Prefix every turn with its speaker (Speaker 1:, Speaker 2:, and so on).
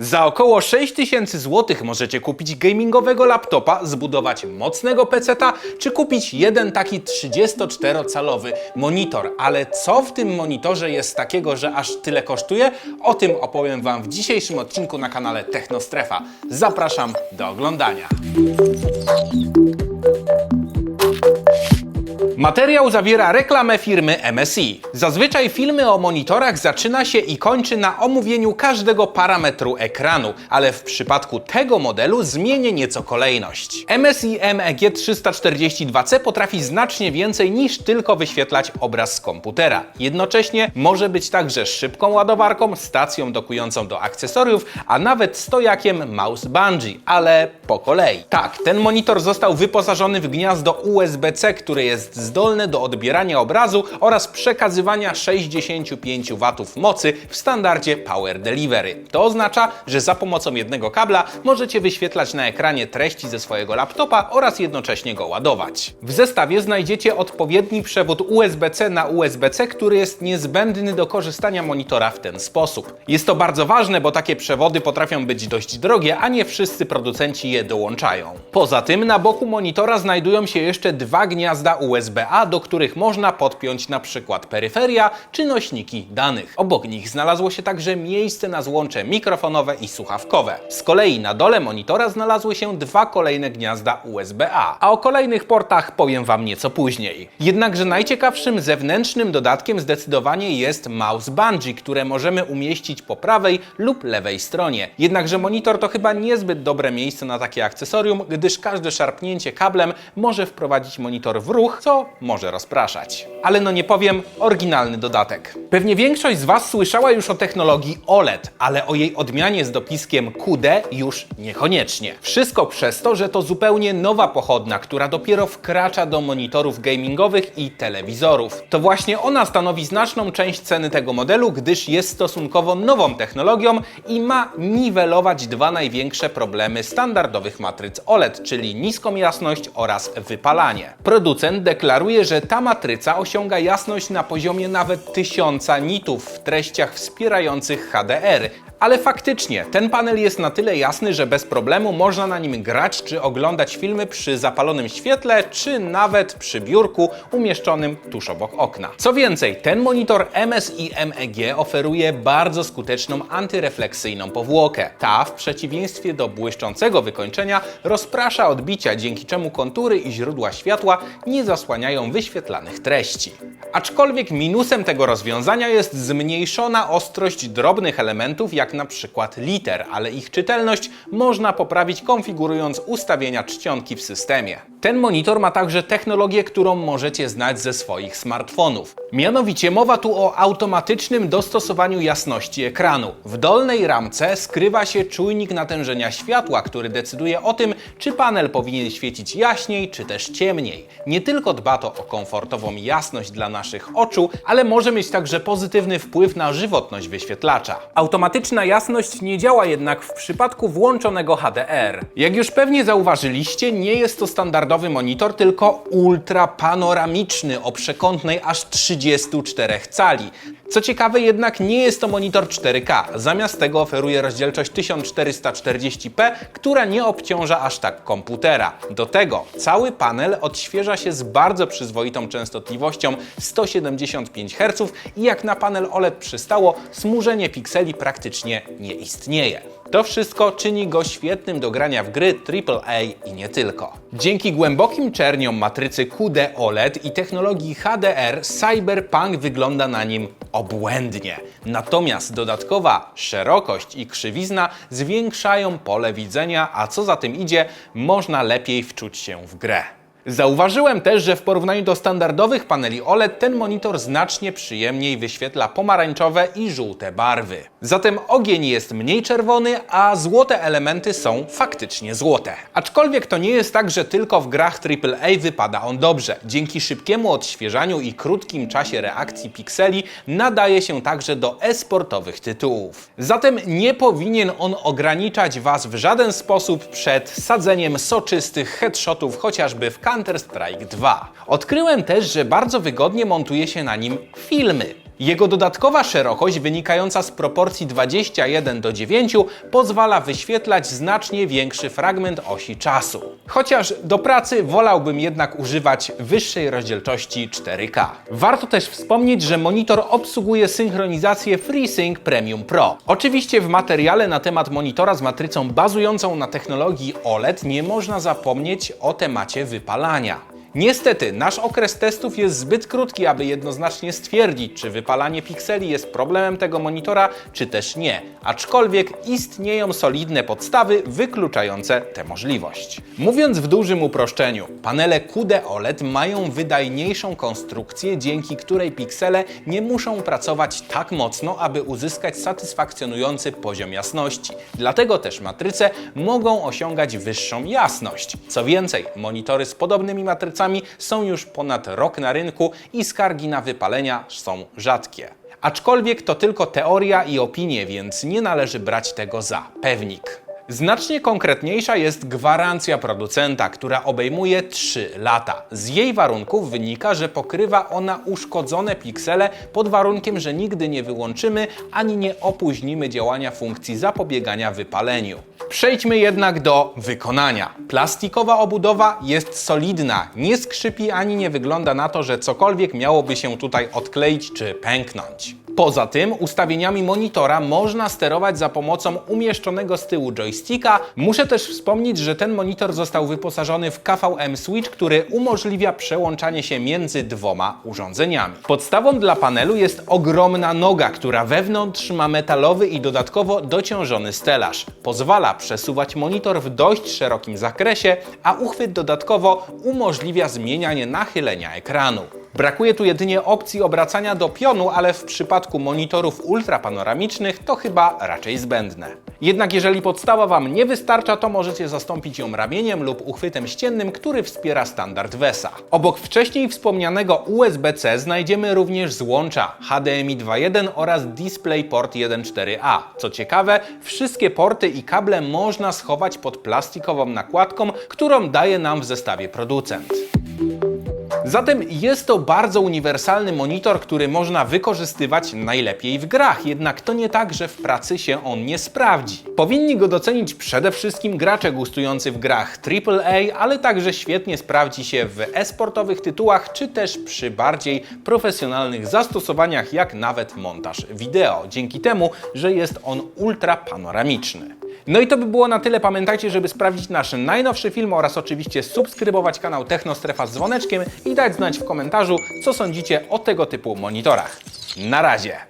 Speaker 1: Za około 6000 zł możecie kupić gamingowego laptopa, zbudować mocnego peceta, czy kupić jeden taki 34-calowy monitor. Ale co w tym monitorze jest takiego, że aż tyle kosztuje? O tym opowiem Wam w dzisiejszym odcinku na kanale Technostrefa. Zapraszam do oglądania. Materiał zawiera reklamę firmy MSI. Zazwyczaj filmy o monitorach zaczyna się i kończy na omówieniu każdego parametru ekranu, ale w przypadku tego modelu zmienię nieco kolejność. MSI MEG 342C potrafi znacznie więcej niż tylko wyświetlać obraz z komputera. Jednocześnie może być także szybką ładowarką, stacją dokującą do akcesoriów, a nawet stojakiem mouse bungee, ale po kolei. Tak, ten monitor został wyposażony w gniazdo USB-C, które jest zdolne do odbierania obrazu oraz przekazywania 65 W mocy w standardzie Power Delivery. To oznacza, że za pomocą jednego kabla możecie wyświetlać na ekranie treści ze swojego laptopa oraz jednocześnie go ładować. W zestawie znajdziecie odpowiedni przewód USB-C na USB-C, który jest niezbędny do korzystania monitora w ten sposób. Jest to bardzo ważne, bo takie przewody potrafią być dość drogie, a nie wszyscy producenci je dołączają. Poza tym na boku monitora znajdują się jeszcze dwa gniazda USB-A, do których można podpiąć na przykład peryferia czy nośniki danych. Obok nich znalazło się także miejsce na złącze mikrofonowe i słuchawkowe. Z kolei na dole monitora znalazły się dwa kolejne gniazda USB-A, a o kolejnych portach powiem Wam nieco później. Jednakże najciekawszym zewnętrznym dodatkiem zdecydowanie jest mouse bungee, które możemy umieścić po prawej lub lewej stronie. Jednakże monitor to chyba niezbyt dobre miejsce na takie akcesorium, gdyż każde szarpnięcie kablem może wprowadzić monitor w ruch, co może rozpraszać. Ale no nie powiem, oryginalny dodatek. Pewnie większość z Was słyszała już o technologii OLED, ale o jej odmianie z dopiskiem QD już niekoniecznie. Wszystko przez to, że to zupełnie nowa pochodna, która dopiero wkracza do monitorów gamingowych i telewizorów. To właśnie ona stanowi znaczną część ceny tego modelu, gdyż jest stosunkowo nową technologią i ma niwelować dwa największe problemy standardowych matryc OLED, czyli niską jasność oraz wypalanie. Producent deklaruje, że ta matryca osiąga jasność na poziomie nawet 1000 nitów w treściach wspierających HDR, ale faktycznie, ten panel jest na tyle jasny, że bez problemu można na nim grać czy oglądać filmy przy zapalonym świetle, czy nawet przy biurku umieszczonym tuż obok okna. Co więcej, ten monitor MSI MEG oferuje bardzo skuteczną antyrefleksyjną powłokę. Ta, w przeciwieństwie do błyszczącego wykończenia, rozprasza odbicia, dzięki czemu kontury i źródła światła nie zasłaniają wyświetlanych treści. Aczkolwiek minusem tego rozwiązania jest zmniejszona ostrość drobnych elementów, jak na przykład liter, ale ich czytelność można poprawić konfigurując ustawienia czcionki w systemie. Ten monitor ma także technologię, którą możecie znać ze swoich smartfonów. Mianowicie mowa tu o automatycznym dostosowaniu jasności ekranu. W dolnej ramce skrywa się czujnik natężenia światła, który decyduje o tym, czy panel powinien świecić jaśniej, czy też ciemniej. Nie tylko dba to o komfortową jasność dla naszych oczu, ale może mieć także pozytywny wpływ na żywotność wyświetlacza. Automatyczna jasność nie działa jednak w przypadku włączonego HDR. Jak już pewnie zauważyliście, nie jest to standardowy monitor, tylko ultra panoramiczny o przekątnej aż 34 cali. Co ciekawe, jednak nie jest to monitor 4K. Zamiast tego oferuje rozdzielczość 1440p, która nie obciąża aż tak komputera. Do tego cały panel odświeża się z bardzo przyzwoitą częstotliwością 175 Hz i jak na panel OLED przystało, smużenie pikseli praktycznie nie istnieje. To wszystko czyni go świetnym do grania w gry AAA i nie tylko. Dzięki głębokim czerniom matrycy QD OLED i technologii HDR, Cyberpunk wygląda na nim obłędnie. Natomiast dodatkowa szerokość i krzywizna zwiększają pole widzenia, a co za tym idzie, można lepiej wczuć się w grę. Zauważyłem też, że w porównaniu do standardowych paneli OLED ten monitor znacznie przyjemniej wyświetla pomarańczowe i żółte barwy. Zatem ogień jest mniej czerwony, a złote elementy są faktycznie złote. Aczkolwiek to nie jest tak, że tylko w grach AAA wypada on dobrze. Dzięki szybkiemu odświeżaniu i krótkim czasie reakcji pikseli nadaje się także do e-sportowych tytułów. Zatem nie powinien on ograniczać Was w żaden sposób przed sadzeniem soczystych headshotów chociażby w Counter-Strike 2. Odkryłem też, że bardzo wygodnie montuje się na nim filmy. Jego dodatkowa szerokość wynikająca z proporcji 21 do 9 pozwala wyświetlać znacznie większy fragment osi czasu. Chociaż do pracy wolałbym jednak używać wyższej rozdzielczości 4K. Warto też wspomnieć, że monitor obsługuje synchronizację FreeSync Premium Pro. Oczywiście w materiale na temat monitora z matrycą bazującą na technologii OLED nie można zapomnieć o temacie wypalania. Niestety, nasz okres testów jest zbyt krótki, aby jednoznacznie stwierdzić, czy wypalanie pikseli jest problemem tego monitora, czy też nie. Aczkolwiek istnieją solidne podstawy wykluczające tę możliwość. Mówiąc w dużym uproszczeniu, panele QD OLED mają wydajniejszą konstrukcję, dzięki której piksele nie muszą pracować tak mocno, aby uzyskać satysfakcjonujący poziom jasności. Dlatego też matryce mogą osiągać wyższą jasność. Co więcej, monitory z podobnymi matrycami są już ponad rok na rynku i skargi na wypalenia są rzadkie. Aczkolwiek to tylko teoria i opinie, więc nie należy brać tego za pewnik. Znacznie konkretniejsza jest gwarancja producenta, która obejmuje 3 lata. Z jej warunków wynika, że pokrywa ona uszkodzone piksele pod warunkiem, że nigdy nie wyłączymy ani nie opóźnimy działania funkcji zapobiegania wypaleniu. Przejdźmy jednak do wykonania. Plastikowa obudowa jest solidna, nie skrzypi ani nie wygląda na to, że cokolwiek miałoby się tutaj odkleić czy pęknąć. Poza tym ustawieniami monitora można sterować za pomocą umieszczonego z tyłu joysticka. Muszę też wspomnieć, że ten monitor został wyposażony w KVM Switch, który umożliwia przełączanie się między dwoma urządzeniami. Podstawą dla panelu jest ogromna noga, która wewnątrz ma metalowy i dodatkowo dociążony stelaż. Pozwala przesuwać monitor w dość szerokim zakresie, a uchwyt dodatkowo umożliwia zmienianie nachylenia ekranu. Brakuje tu jedynie opcji obracania do pionu, ale w przypadku monitorów ultrapanoramicznych to chyba raczej zbędne. Jednak jeżeli podstawa Wam nie wystarcza, to możecie zastąpić ją ramieniem lub uchwytem ściennym, który wspiera standard VESA. Obok wcześniej wspomnianego USB-C znajdziemy również złącza HDMI 2.1 oraz DisplayPort 1.4a. Co ciekawe, wszystkie porty i kable można schować pod plastikową nakładką, którą daje nam w zestawie producent. Zatem jest to bardzo uniwersalny monitor, który można wykorzystywać najlepiej w grach, jednak to nie tak, że w pracy się on nie sprawdzi. Powinni go docenić przede wszystkim gracze gustujący w grach AAA, ale także świetnie sprawdzi się w e-sportowych tytułach, czy też przy bardziej profesjonalnych zastosowaniach, jak nawet montaż wideo, dzięki temu, że jest on ultra panoramiczny. No i to by było na tyle. Pamiętajcie, żeby sprawdzić nasz najnowszy film oraz oczywiście subskrybować kanał Technostrefa z dzwoneczkiem i dać znać w komentarzu, co sądzicie o tego typu monitorach. Na razie!